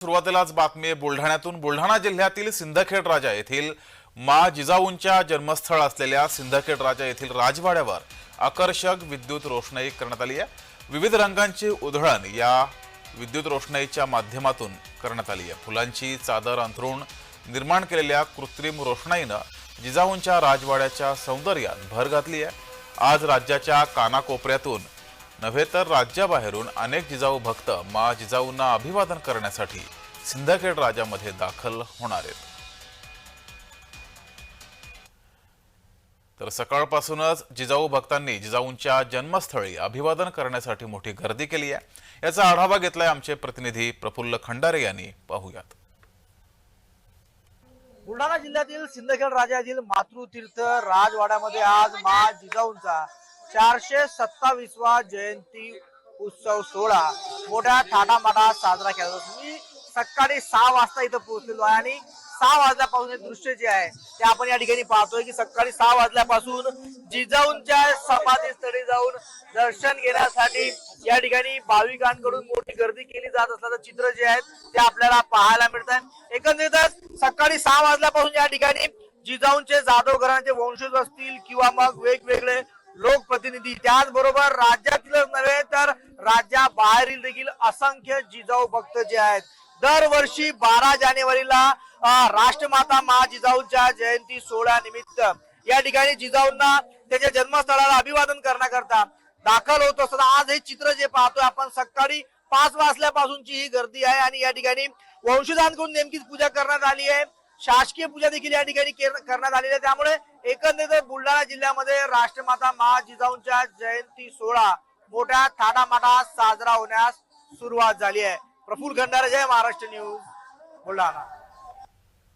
सुरुवातीलाच बातमी आहे बुलढाण्यातून. बुलढाणा जिल्ह्यातील सिंदखेड राजा येथील मा जिजाऊंच्या जन्मस्थळ असलेल्या सिंदखेड राजा येथील राजवाड्यावर आकर्षक विद्युत रोषणाई करण्यात आली आहे. विविध रंगांची उधळण या विद्युत रोषणाईच्या माध्यमातून करण्यात आली आहे. फुलांची चादर अंथरून निर्माण केलेल्या कृत्रिम रोषणाईनं जिजाऊंच्या राजवाड्याच्या सौंदर्यात भर घातली आहे. आज राज्याच्या कानाकोपऱ्यातून नव्हे तर राज्याबाहेरून अनेक जिजाऊ भक्त मा जिजाऊंना अभिवादन करण्यासाठी सिंदखेड राजामध्ये दाखल होणार आहेत. तर सकाळपासूनच जिजाऊ भक्तांनी जिजाऊंच्या जन्मस्थळी अभिवादन करण्यासाठी मोठी गर्दी केली आहे. याचा आढावा घेतलाय आमचे प्रतिनिधी प्रफुल्ल खंडारे यांनी. पाहूयात. बुलढाणा जिल्ह्यातील सिंदखेड राजातील मातृतीर्थ राजवाड्यामध्ये आज मा जिजाऊंचा चारशे सत्तावीसवा जयंती उत्सव सोहळा मोठ्या थाटामाटात साजरा केला जातो. मी सकाळी सहा वाजता इथं पोहोचलेलो आहे आणि सहा वाजल्यापासून दृश्य जे आहे ते आपण या ठिकाणी पाहतोय की सकाळी सहा वाजल्यापासून जिजाऊंच्या समाधीस्थळी जाऊन दर्शन घेण्यासाठी या ठिकाणी भाविकांकडून मोठी गर्दी केली जात असल्याचं चित्र जे आहे ते आपल्याला पाहायला मिळत आहे एकंदरीतच सकाळी सहा वाजल्यापासून या ठिकाणी जिजाऊंचे जाधव घरांचे वंशज असतील किंवा मग वेगवेगळे लोकप्रतिनिधी त्याचबरोबर राज्यातीलच नव्हे तर राज्याबाहेरील देखील असंख्य जिजाऊ भक्त जे आहेत. दरवर्षी बारा जानेवारीला राष्ट्रमाता मा जिजाऊच्या जयंती सोहळ्या निमित्त या ठिकाणी जिजाऊंना त्याच्या जन्मस्थळाला अभिवादन करण्याकरता दाखल होत असताना आज हे चित्र जे पाहतोय आपण सकाळी पाच वाजल्यापासूनची ही गर्दी आहे आणि या ठिकाणी वंशजांकडून नेमकीच पूजा करण्यात आली आहे. शासकीय पूजा देखील या ठिकाणी केर- करण्यात आलेली आहे. त्यामुळे एकंदरीत बुलढाणा जिल्ह्यामध्ये राष्ट्रमाता महा जिजाऊंच्या जयंती सोहळा मोठ्या थाटामाटात साजरा होण्यास सुरुवात झाली आहे. प्रफुल्ल खंडारे जय महाराष्ट्र न्यूज बुलढाणा.